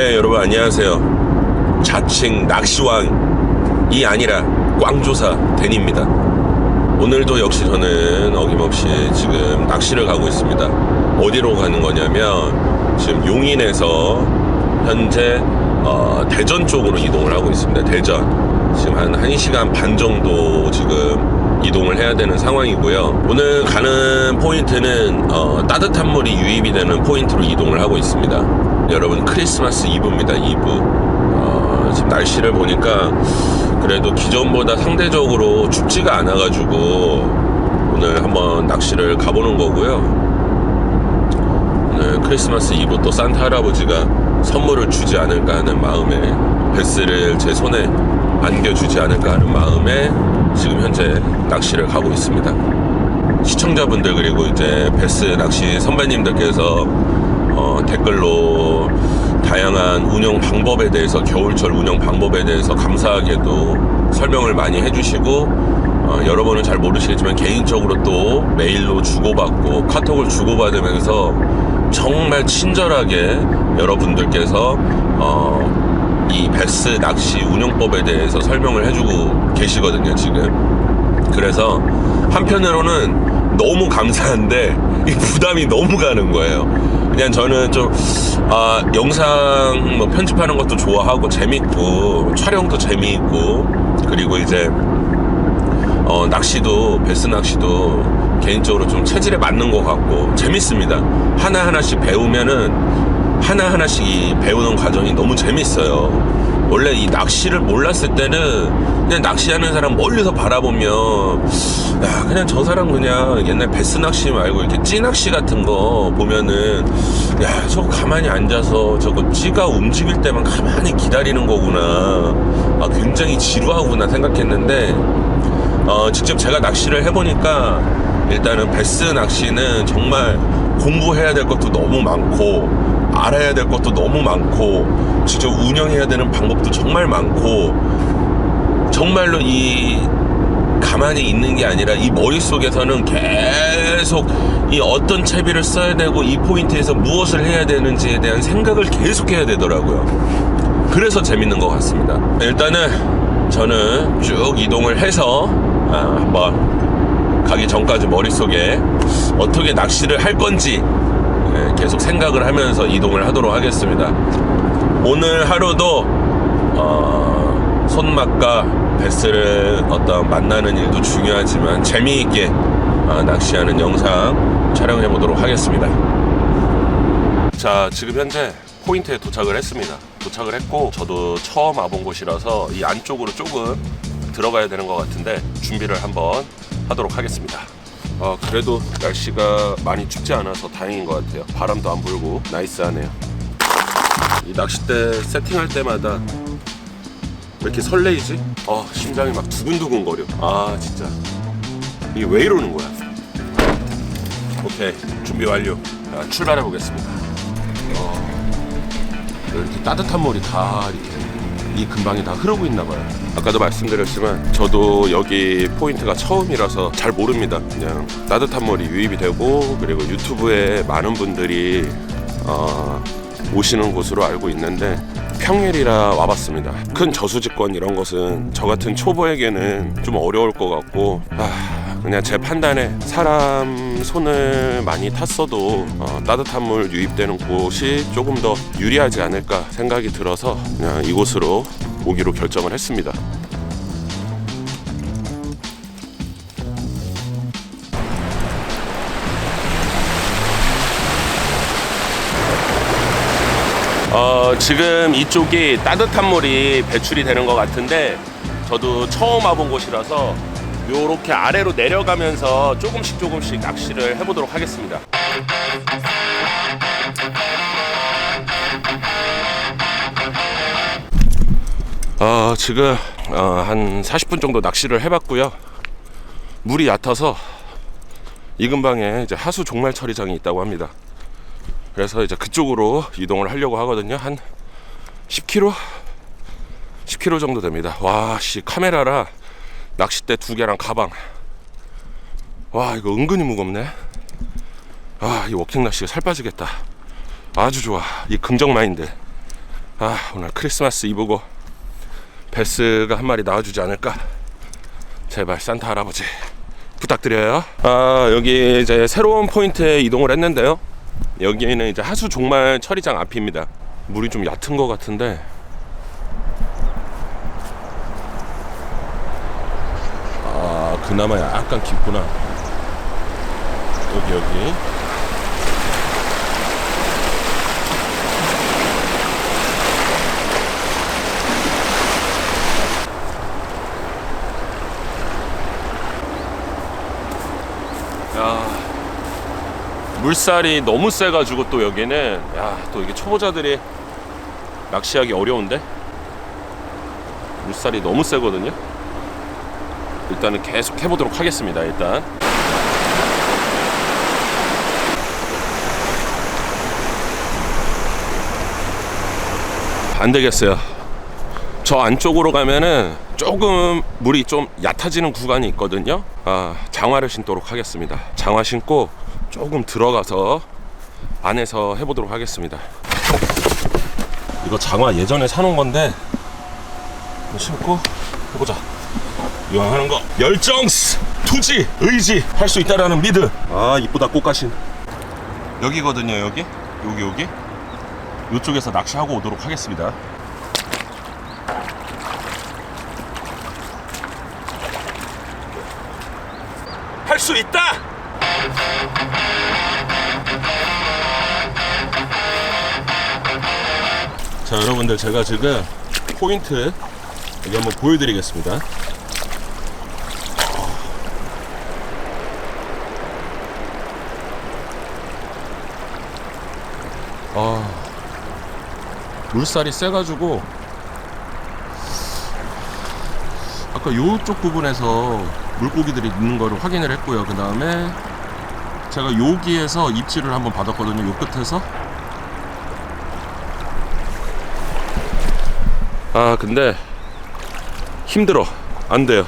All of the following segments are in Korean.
네, 여러분 안녕하세요. 자칭 낚시왕이 아니라 꽝조사 데니입니다. 오늘도 역시 저는 어김없이 지금 낚시를 가고 있습니다. 어디로 가는 거냐면 지금 용인에서 현재 어, 대전 쪽으로 이동을 하고 있습니다. 대전. 지금 한 1시간 반 정도 지금 이동을 해야 되는 상황이고요. 오늘 가는 포인트는 어, 따뜻한 물이 유입이 되는 포인트로 이동을 하고 있습니다. 여러분 크리스마스 이브입니다. 이브. 어, 지금 날씨를 보니까 그래도 기존보다 상대적으로 춥지가 않아 가지고 오늘 한번 낚시를 가보는 거고요. 오늘 크리스마스 이브 또 산타 할아버지가 선물을 주지 않을까 하는 마음에 베스를 제 손에 안겨주지 않을까 하는 마음에 지금 현재 낚시를 가고 있습니다. 시청자분들 그리고 이제 베스 낚시 선배님들께서 어, 댓글로 다양한 운영 방법에 대해서 겨울철 운영 방법에 대해서 감사하게도 설명을 많이 해주시고 어, 여러분은 잘 모르시겠지만 개인적으로 또 메일로 주고받고 카톡을 주고받으면서 정말 친절하게 여러분들께서 어, 이 베스 낚시 운영법에 대해서 설명을 해주고 계시거든요 지금. 그래서 한편으로는 너무 감사한데 이 부담이 너무 가는 거예요. 그냥 저는 좀 아, 영상 뭐 편집하는 것도 좋아하고 재밌고 촬영도 재미있고 그리고 이제 어, 낚시도 베스 낚시도 개인적으로 좀 체질에 맞는 것 같고 재밌습니다. 하나 하나씩 배우면은 하나 하나씩 이 배우는 과정이 너무 재밌어요. 원래 이 낚시를 몰랐을 때는 그냥 낚시하는 사람 멀리서 바라보면 야 그냥 저 사람 그냥 옛날 베스 낚시 말고 이렇게 찌 낚시 같은 거 보면은 야 저거 가만히 앉아서 저거 찌가 움직일 때만 가만히 기다리는 거구나. 아 굉장히 지루하구나 생각했는데 어, 직접 제가 낚시를 해보니까 일단은 베스 낚시는 정말 공부해야 될 것도 너무 많고 알아야 될 것도 너무 많고 직접 운영해야 되는 방법도 정말 많고 정말로 이 가만히 있는 게 아니라 이 머릿속에서는 계속 이 어떤 채비를 써야 되고 이 포인트에서 무엇을 해야 되는지에 대한 생각을 계속 해야 되더라고요. 그래서 재밌는 것 같습니다. 일단은 저는 쭉 이동을 해서 아, 한번 가기 전까지 머릿속에 어떻게 낚시를 할 건지 예, 계속 생각을 하면서 이동을 하도록 하겠습니다. 오늘 하루도 어, 손맛과 베스를 어떤 만나는 일도 중요하지만 재미있게 어, 낚시하는 영상 촬영해 보도록 하겠습니다. 자, 지금 현재 포인트에 도착을 했습니다. 도착을 했고 저도 처음 와본 곳이라서 이 안쪽으로 조금 들어가야 되는 것 같은데 준비를 한번 하도록 하겠습니다. 어, 그래도 날씨가 많이 춥지 않아서 다행인 것 같아요. 바람도 안 불고 나이스하네요. 이 낚싯대 세팅할 때마다 왜 이렇게 설레이지? 어, 심장이 막 두근두근 거려. 아, 진짜. 이게 왜 이러는 거야? 오케이, 준비 완료. 자, 출발해 보겠습니다. 어, 이렇게 따뜻한 물이 다 이렇게 이 근방에 다 흐르고 있나 봐요. 아까도 말씀드렸지만 저도 여기 포인트가 처음이라서 잘 모릅니다. 그냥 따뜻한 물이 유입이 되고 그리고 유튜브에 많은 분들이 어, 오시는 곳으로 알고 있는데 평일이라 와봤습니다. 큰 저수지권 이런 것은 저 같은 초보에게는 좀 어려울 것 같고 아, 그냥 제 판단에 사람 손을 많이 탔어도 어, 따뜻한 물 유입되는 곳이 조금 더 유리하지 않을까 생각이 들어서 그냥 이곳으로 오기로 결정을 했습니다. 어, 지금 이쪽이 따뜻한 물이 배출이 되는 것 같은데 저도 처음 와본 곳이라서 요렇게 아래로 내려가면서 조금씩 조금씩 낚시를 해보도록 하겠습니다. 어, 지금 어, 한 40분 정도 낚시를 해봤고요. 물이 얕아서 이 근방에 이제 하수 종말 처리장이 있다고 합니다. 그래서 이제 그쪽으로 이동을 하려고 하거든요. 한 10km? 10km 정도 됩니다. 와, 씨, 카메라랑 낚싯대 두 개랑 가방. 와, 이거 은근히 무겁네. 아, 이 워킹 낚시가 살 빠지겠다. 아주 좋아. 이 긍정 마인드. 아 오늘 크리스마스 이브고 베스가 한 마리 나와주지 않을까 제발 산타 할아버지 부탁드려요 아 여기 이제 새로운 포인트에 이동을 했는데요 여기는 이제 하수 종말 처리장 앞입니다 물이 좀 얕은 것 같은데 아 그나마 약간 깊구나. 여기 여기. 야 물살이 너무 세가지고 또 여기는 야 또 이게 초보자들이 낚시하기 어려운데? 물살이 너무 세거든요 일단은 계속 해보도록 하겠습니다 일단 안 되겠어요 저 안쪽으로 가면은 조금 물이 좀 얕아지는 구간이 있거든요. 아, 장화를 신도록 하겠습니다. 장화 신고 조금 들어가서 안에서 해보도록 하겠습니다. 이거 장화 예전에 사놓은 건데 신고 해보자. 이왕 하는 거 열정, 투지, 의지 할 수 있다라는 믿음. 아 이쁘다 꽃가신. 여기거든요 여기 여기 여기. 이쪽에서 낚시하고 오도록 하겠습니다. 할 수 있다. 자 여러분들 제가 지금 포인트 여기 한번 보여드리겠습니다. 아 물살이 세가지고 아까 요쪽 부분에서 물고기들이 있는 거를 확인을 했고요. 그 다음에 제가 여기에서 입질을 한번 받았거든요. 요 끝에서. 아 근데 힘들어. 안 돼요.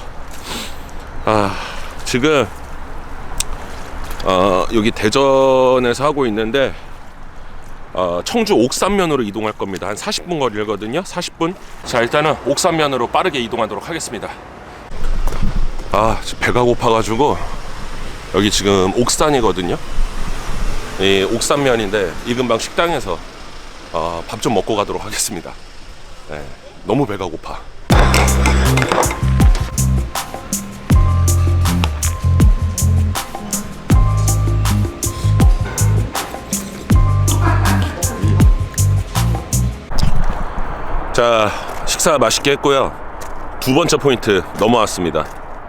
아 지금 어, 여기 대전에서 하고 있는데 어, 청주 옥산면으로 이동할 겁니다. 한 40분 거리거든요. 40분. 자 일단은 옥산면으로 빠르게 이동하도록 하겠습니다. 아 배가 고파가지고 여기 지금 옥산이거든요. 이 옥산면인데 이 근방 식당에서 어, 밥 좀 먹고 가도록 하겠습니다. 네, 너무 배가 고파. 자 식사 맛있게 했고요. 두 번째 포인트 넘어왔습니다.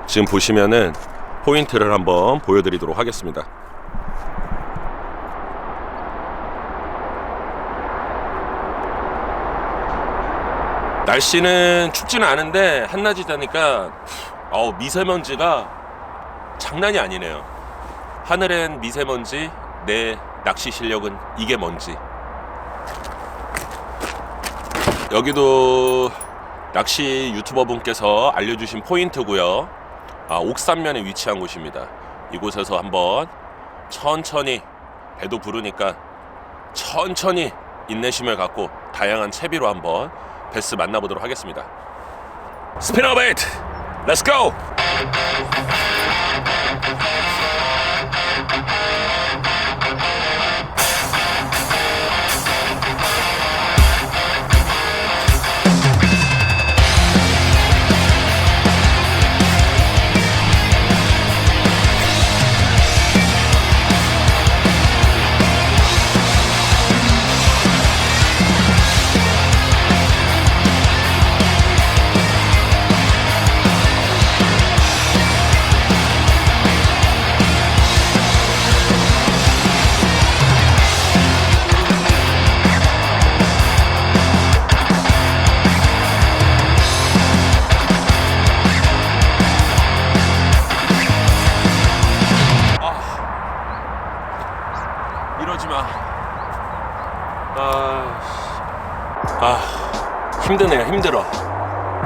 지금 보시면은 포인트를 한번 보여드리도록 하겠습니다. 날씨는 춥지는 않은데 한낮이 되니까 어, 미세먼지가 장난이 아니네요. 하늘엔 미세먼지, 내 낚시 실력은 이게 뭔지. 여기도 낚시 유튜버 분께서 알려주신 포인트고요. 아, 옥산면에 위치한 곳입니다. 이곳에서 한번 천천히 배도 부르니까 천천히 인내심을 갖고 다양한 채비로 한번 베스 만나보도록 하겠습니다. 스피너 베이트, 렛츠 고!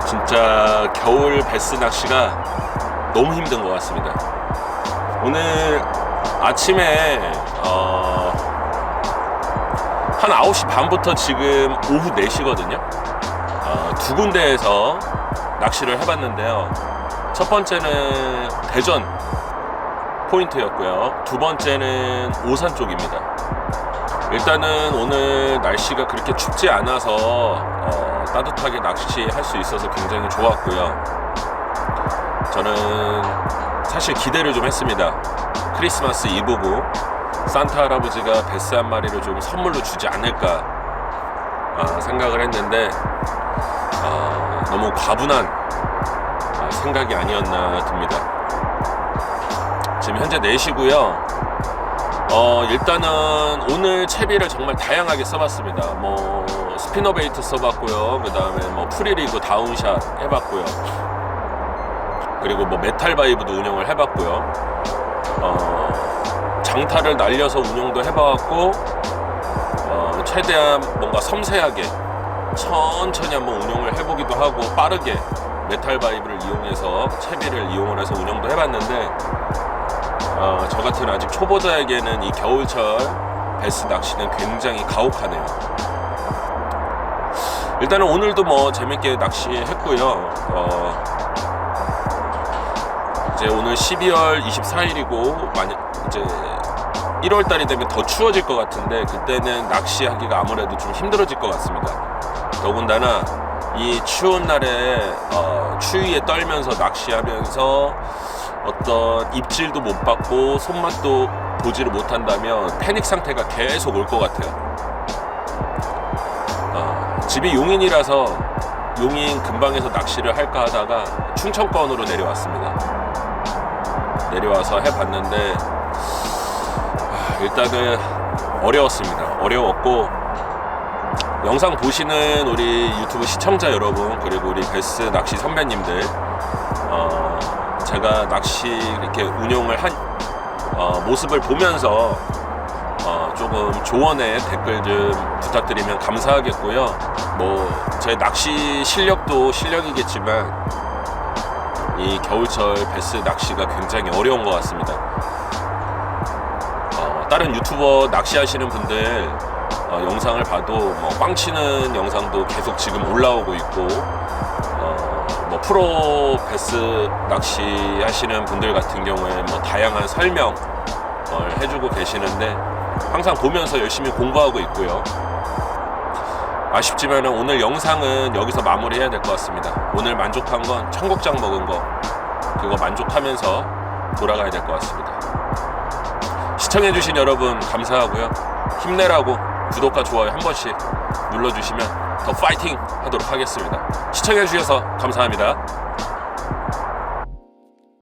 진짜 겨울 베스 낚시가 너무 힘든 것 같습니다. 오늘 아침에 어, 한 9시 반부터 지금 오후 4시거든요. 어, 두 군데에서 낚시를 해봤는데요. 첫 번째는 대전 포인트였고요. 두 번째는 오산 쪽입니다. 일단은 오늘 날씨가 그렇게 춥지 않아서 어, 따뜻하게 낚시할 수 있어서 굉장히 좋았고요. 저는 사실 기대를 좀 했습니다. 크리스마스 이브고 산타 할아버지가 베스 한 마리를 좀 선물로 주지 않을까 아, 생각을 했는데 아, 너무 과분한 아, 생각이 아니었나 듭니다. 지금 현재 4시고요. 어, 일단은 오늘 채비를 정말 다양하게 써봤습니다. 뭐 스피너 베이트 써봤고요. 그 다음에 뭐 프리리그 다운샷 해봤고요. 그리고 뭐 메탈 바이브도 운영을 해봤고요. 어, 장타를 날려서 운영도 해봤고 어, 최대한 뭔가 섬세하게 천천히 한번 운영을 해보기도 하고 빠르게 메탈 바이브를 이용해서 채비를 이용을 해서 운영도 해봤는데 어, 저 같은 아직 초보자에게는 이 겨울철 베스 낚시는 굉장히 가혹하네요. 일단은 오늘도 뭐 재밌게 낚시했고요. 어, 이제 오늘 12월 24일이고 만약 이제 1월 달이 되면 더 추워질 것 같은데 그때는 낚시하기가 아무래도 좀 힘들어질 것 같습니다. 더군다나 이 추운 날에 어, 추위에 떨면서 낚시하면서 어떤 입질도 못 받고 손맛도 보지를 못한다면 패닉 상태가 계속 올 것 같아요. 어, 집이 용인이라서 용인 근방에서 낚시를 할까 하다가 충청권으로 내려왔습니다. 내려와서 해봤는데 아, 일단은 어려웠습니다. 어려웠고 영상 보시는 우리 유튜브 시청자 여러분 그리고 우리 베스 낚시 선배님들 어, 제가 낚시 이렇게 운용을 한 어, 모습을 보면서 어, 조금 조언의 댓글 좀 부탁드리면 감사하겠고요. 뭐 제 낚시 실력도 실력이겠지만 이 겨울철 베스 낚시가 굉장히 어려운 것 같습니다. 어, 다른 유튜버 낚시하시는 분들 어, 영상을 봐도 뭐 꽝치는 영상도 계속 지금 올라오고 있고 어, 뭐 프로 베스 낚시 하시는 분들 같은 경우에 뭐 다양한 설명을 해주고 계시는데 항상 보면서 열심히 공부하고 있고요. 아쉽지만 오늘 영상은 여기서 마무리해야 될 것 같습니다. 오늘 만족한 건 청국장 먹은 거 그거 만족하면서 돌아가야 될 것 같습니다. 시청해주신 여러분 감사하고요. 힘내라고 구독과 좋아요 한 번씩 눌러주시면 더 파이팅 하도록 하겠습니다. 시청해주셔서 감사합니다.